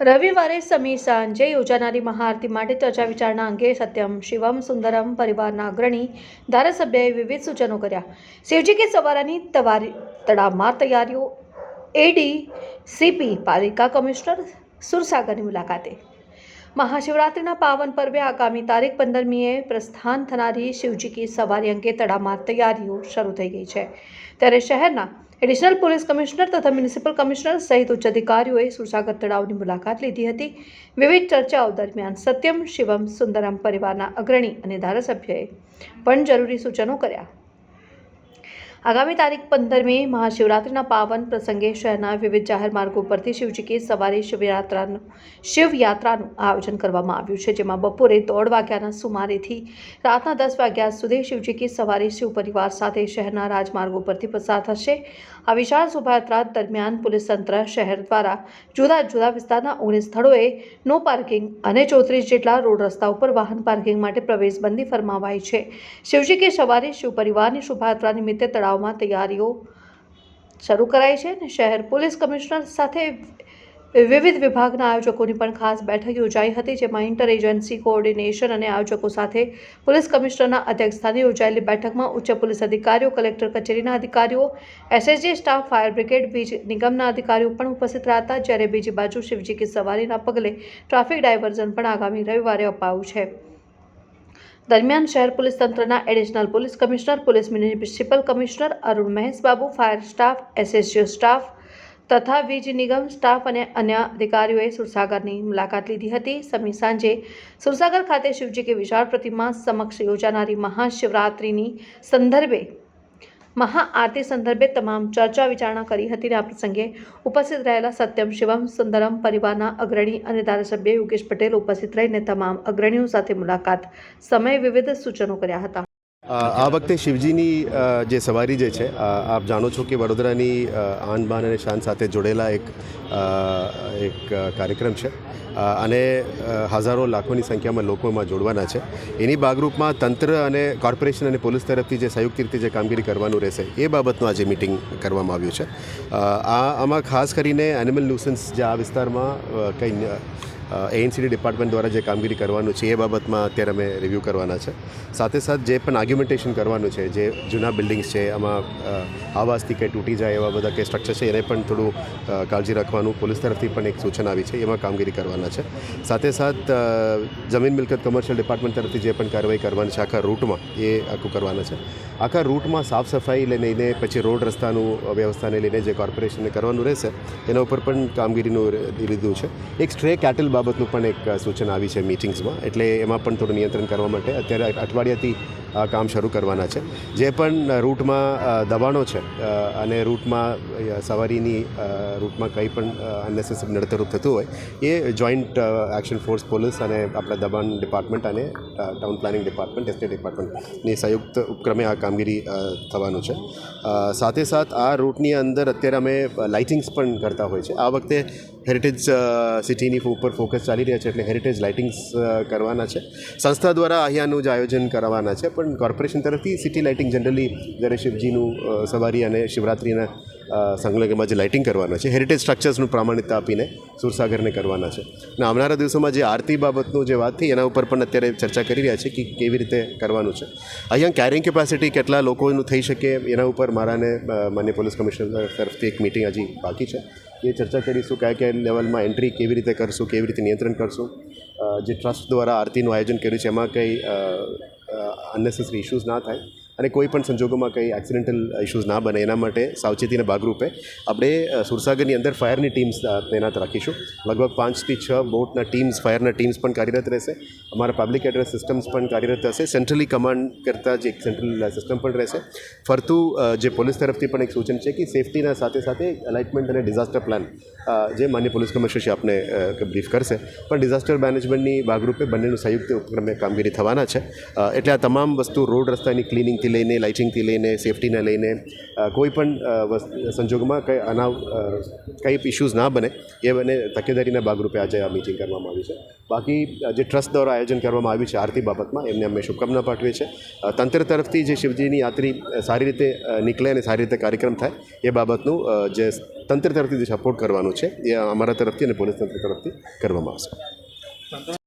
રવિવારે સમી સાંજે યોજાનારી મહાઆરતી માટે ચર્ચા વિચારણા અંગે સત્યમ, શિવમ, સુંદરમ પરિવારના અગ્રણી, ધારાસભ્યએ વિવિધ સૂચનો કર્યા. શિવજી કે સવારાની તવારી, તડામાર તૈયારીઓ, એડી, સીપી, પાલિકા કમિશનર, સુરસાગરની મુલાકાતે. મહાશિવરાત્રિના પાવન પર્વે આગામી તારીખ પંદરમીએ પ્રસ્થાન થનારી શિવજી કી સવારી અંગે તડામાર તૈયારીઓ શરૂ થઈ ગઈ છે. ત્યારે શહેરના એડિશનલ પોલીસ કમિશનર તથા મ્યુનિસિપલ કમિશનર સહિત ઉચ્ચ અધિકારીઓએ સુરસાગર તળાવની મુલાકાત લીધી હતી. વિવિધ ચર્ચાઓ દરમિયાન સત્યમ, શિવમ, સુંદરમ પરિવારના અગ્રણી અને ધારાસભ્યએ પણ જરૂરી સૂચનો કર્યા. આગામી તારીખ પંદરમી મહાશિવરાત્રિના પાવન પ્રસંગે શહેરના વિવિધ જાહેર માર્ગો પરથી શિવજી કી સવારે શિવયાત્રાનું શિવયાત્રાનું આયોજન કરવામાં આવ્યું છે, જેમાં બપોરે દોઢ વાગ્યાના સુમારેથી રાતના દસ વાગ્યા સુધી શિવજી કે સવારે શિવ પરિવાર સાથે શહેરના રાજમાર્ગો પરથી પસાર થશે. આ વિશાળ શોભાયાત્રા દરમિયાન પોલીસ તંત્ર શહેર દ્વારા જુદા જુદા વિસ્તારના ઓગણીસ સ્થળોએ નો પાર્કિંગ અને ચોત્રીસ જેટલા રોડ રસ્તા ઉપર વાહન પાર્કિંગ માટે પ્રવેશબંધી ફરમાવાઈ છે. શિવજી કે સવારે શિવ પરિવારની શોભાયાત્રા નિમિત્તે તળાવમાં તૈયારીઓ શરૂ કરાઈ છે અને શહેર પોલીસ કમિશનર સાથે વિવિધ વિભાગના આયોજકોની પણ ખાસ બેઠક યોજાઈ હતી, જેમાં ઇન્ટર એજન્સી કોઓર્ડિનેશન અને આયોજકો સાથે પોલીસ કમિશનરના અધ્યક્ષસ્થાને યોજાયેલી બેઠકમાં ઉચ્ચ પોલીસ અધિકારીઓ, કલેક્ટર કચેરીના અધિકારીઓ એસએસજી સ્ટાફ, ફાયર બ્રિગેડ, વીજ નિગમના અધિકારીઓ પણ ઉપસ્થિત રહ્યા હતા જ્યારે બીજી બાજુ શિવજી કી સવારીના પગલે ટ્રાફિક ડાયવર્ઝન પણ આગામી રવિવારે અપાયું છે. દરમિયાન શહેર પોલીસ તંત્રના additional police commissioner, police municipal commissioner Arun Maheshbabu, fire staff SSG staff તથા વીજ નિગમ સ્ટાફ અને અન્ય અધિકારીઓએ સુરસાગરની મુલાકાત લીધી હતી. સમી સાંજે સુરસાગર ખાતે શિવજી કે વિશાળ પ્રતિમા સમક્ષ યોજાનારી મહાશિવરાત્રિની સંદર્ભે મહાઆરતી સંદર્ભે તમામ ચર્ચા વિચારણા કરી હતી અને આ પ્રસંગે ઉપસ્થિત રહેલા સત્યમ, શિવમ, સુંદરમ પરિવારના અગ્રણી અને ધારાસભ્ય યોગેશ પટેલ ઉપસ્થિત રહીને તમામ અગ્રણીઓ સાથે મુલાકાત સમયે વિવિધ સૂચનો કર્યા હતા. આ વખતે શિવજીની જે સવારી જે છે આપ જાણો છો કે વડોદરાની આન બાન અને શાન સાથે જોડેલા એક એક કાર્યક્રમ છે. અને હજારો લાખોની સંખ્યામાં લોકો એમાં જોડવાના છે. એની ભાગરૂપમાં તંત્ર અને કોર્પોરેશન અને પોલીસ તરફથી જે સંયુક્ત રીતે જે કામગીરી કરવાનું રહેશે, એ બાબતનું આજે મિટિંગ કરવામાં આવ્યું છે. આ આમાં ખાસ કરીને એનિમલ ન્યુસન્સ જે આ વિસ્તારમાં કંઈ એએનસીડી ડિપાર્ટમેન્ટ દ્વારા જે કામગીરી કરવાનું છે એ બાબતમાં અત્યારે અમે રિવ્યૂ કરવાના છે. સાથે સાથે જે પણ આર્ગ્યુમેન્ટેશન કરવાનું છે જે જૂના બિલ્ડિંગ્સ છે આમાં અ, આવાસથી કંઈ તૂટી જાય એવા બધા કંઈ સ્ટ્રક્ચર છે એને પણ થોડું કાળજી રાખવાનું પોલીસ તરફથી પણ એક સૂચના આવી છે એમાં કામગીરી કરવાના છે. સાથે સાથ જમીન મિલકત કમર્શિયલ ડિપાર્ટમેન્ટ તરફથી જે પણ કાર્યવાહી કરવાની છે આખા રૂટમાં એ આખું કરવાના છે. આખા રૂટમાં સાફ સફાઈ લઈને પછી રોડ રસ્તાનું વ્યવસ્થાને લઈને જે કોર્પોરેશનને કરવાનું રહેશે એના ઉપર પણ કામગીરીનું લીધું છે. એક સ્ટ્રે કેટલ બાબતનું પણ એક સૂચના આવી છે મિટિંગ્સમાં એટલે એમાં પણ થોડું નિયંત્રણ કરવા માટે અત્યારે અઠવાડિયાથી આ કામ શરૂ કરવાના છે. જે પણ રૂટમાં દબાણો છે અને રૂટમાં સવારીની રૂટમાં કંઈ પણ અનનેસેસરી નડતરૂપ થતું હોય, એ જોઈન્ટ એક્શન ફોર્સ પોલીસ અને આપણા દબાણ ડિપાર્ટમેન્ટ અને ટાઉન પ્લાનિંગ ડિપાર્ટમેન્ટ એસ્ટેટ ડિપાર્ટમેન્ટની સંયુક્ત ઉપક્રમે આ કામગીરી થવાનું છે. સાથે સાથ આ રૂટની અંદર અત્યારે અમે લાઇટિંગ્સ પણ કરતા હોય છે. આ વખતે હેરિટેજ સિટીની ઉપર ફોકસ ચાલી રહ્યા છે એટલે હેરિટેજ લાઇટિંગ્સ કરવાના છે. સંસ્થા દ્વારા અહીંયાનું જ આયોજન કરવાના છે, પણ કોર્પોરેશન તરફથી સિટી લાઇટિંગ જનરલી જ્યારે શિવજીનું સવારી અને શિવરાત્રિના સંલગ્નમાં જે લાઇટિંગ કરવાના છે હેરિટેજ સ્ટ્રક્ચર્સનું પ્રામાણિકતા આપીને સુરસાગરને કરવાના છે. અને આવનારા દિવસોમાં જે આરતી બાબતનું જે વાત થઈ, એના ઉપર પણ અત્યારે ચર્ચા કરી રહ્યા છે કે કેવી રીતે કરવાનું છે. અહીંયા કેરિંગ કેપેસિટી કેટલા લોકોનું થઈ શકે, એના ઉપર મારાને માન્ય પોલીસ કમિશનર તરફથી એક મિટિંગ હજી બાકી છે. એ ચર્ચા કરીશું, કયા કયા લેવલમાં એન્ટ્રી કેવી રીતે કરશું, કેવી રીતે નિયંત્રણ કરશું જે ટ્રસ્ટ દ્વારા આરતીનું આયોજન કર્યું છે, એમાં કંઈ અનનેસેસરી ઇશ્યુઝ ના થાય અને કોઈ પણ સંજોગોમાં કંઈ એક્સિડેન્ટલ ઇશ્યુઝ ના બને, એના માટે સાવચેતીના ભાગરૂપે આપણે સુરસાગરની અંદર ફાયરની ટીમ્સ તૈનાત રાખીશું. લગભગ પાંચથી છ બોટના ટીમ્સ ફાયરના ટીમ્સ પણ કાર્યરત રહેશે. અમારા પબ્લિક એડ્રેસ સિસ્ટમ્સ પણ કાર્યરત હશે. સેન્ટ્રલી કમાન્ડ કરતાં જે એક સેન્ટ્રલ સિસ્ટમ પણ રહેશે. ફરતું જે પોલીસ તરફથી પણ એક સૂચન છે કે સેફટીના સાથે સાથે અલાઇટમેન્ટ અને ડિઝાસ્ટર પ્લાન જે માન્ય પોલીસ કમિશનર છે આપને બ્રીફ કરશે. પણ ડિઝાસ્ટર મેનેજમેન્ટની ભાગરૂપે બંનેનું સંયુક્ત ઉપક્રમે કામગીરી થવાના છે. એટલે આ તમામ વસ્તુ રોડ રસ્તાની ક્લિનિંગ પ્લાનિંગથી લઈને લાઇટિંગથી લઈને સેફટીને લઈને કોઈ પણ સંજોગમાં કંઈ અનાવ કંઈ ઇશ્યુઝ ના બને, એ બને તકેદારીના ભાગરૂપે આજે આ મિટિંગ કરવામાં આવી છે. બાકી જે ટ્રસ્ટ દ્વારા આયોજન કરવામાં આવ્યું છે આરતી બાબતમાં, એમને અમે શુભકામના પાઠવીએ છીએ. તંત્ર તરફથી જે શિવજીની યાત્રી સારી રીતે નીકળે અને સારી રીતે કાર્યક્રમ થાય, એ બાબતનું જે તંત્ર તરફથી જે સપોર્ટ કરવાનું છે, એ અમારા તરફથી અને પોલીસ તંત્ર તરફથી કરવામાં આવશે.